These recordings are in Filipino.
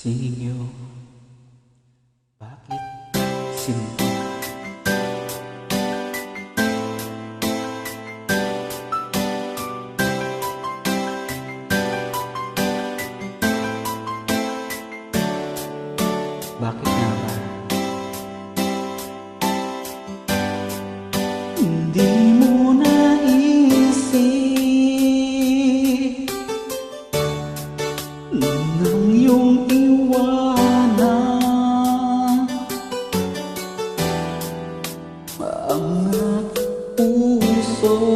Sinyo Bakit sinto? Ang puso'y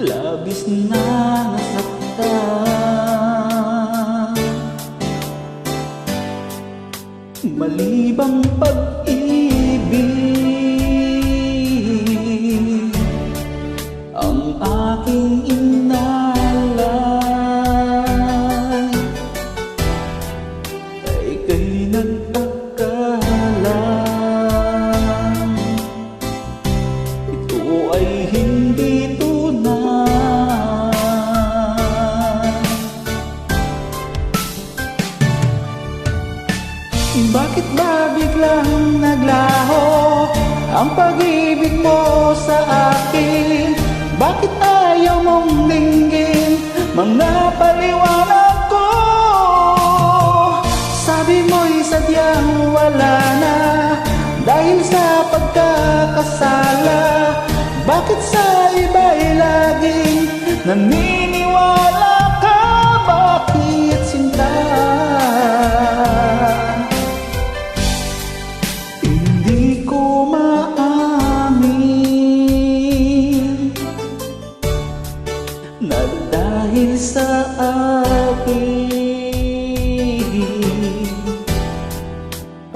Labis na nasaktan. Malibang pag-ibig Bakit ba biglang naglaho Ang pag-ibig mo sa akin? Bakit ayaw mong dinggin Mga paliwanag ko? Sabi mo'y sadyang wala na Dahil sa pagkakasala. Bakit sa iba'y laging Naniniwala dahil sa akin.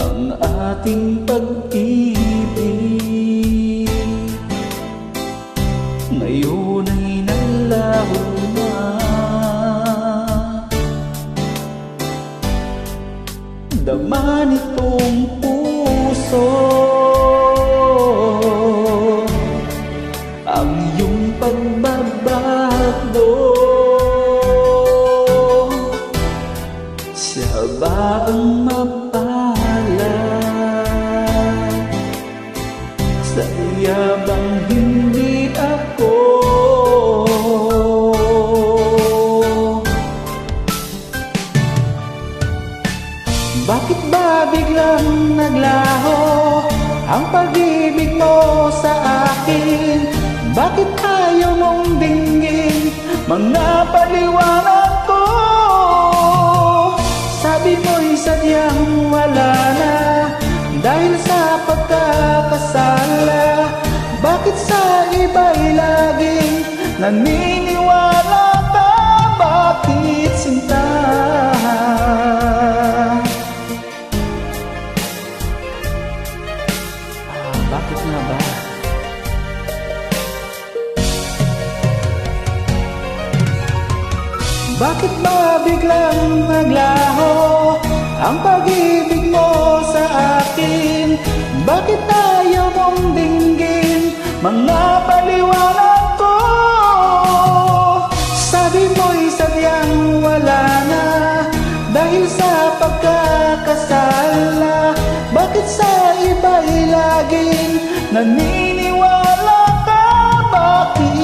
Ang ating pag-ibig Sa iya bang hindi ako. Bakit ba biglang naglaho Ang pag-ibig mo sa akin? Bakit ayaw mong dinggin Mga paliwanag ko? Sabi mo'y sadyang wala na Dahil sa pagkakasala Bakit sa iba'y laging Naniniwala ka? Bakit sinta Ah, bakit nga ba? Bakit ba biglang naglaho Ang pag-ibig mo sa akin Bakit ayaw mong dinggin Mga paliwanag ko Sabi mo'y sadyang wala na. Dahil sa pagkakasala Bakit sa iba'y laging Naniniwala ka? Bakit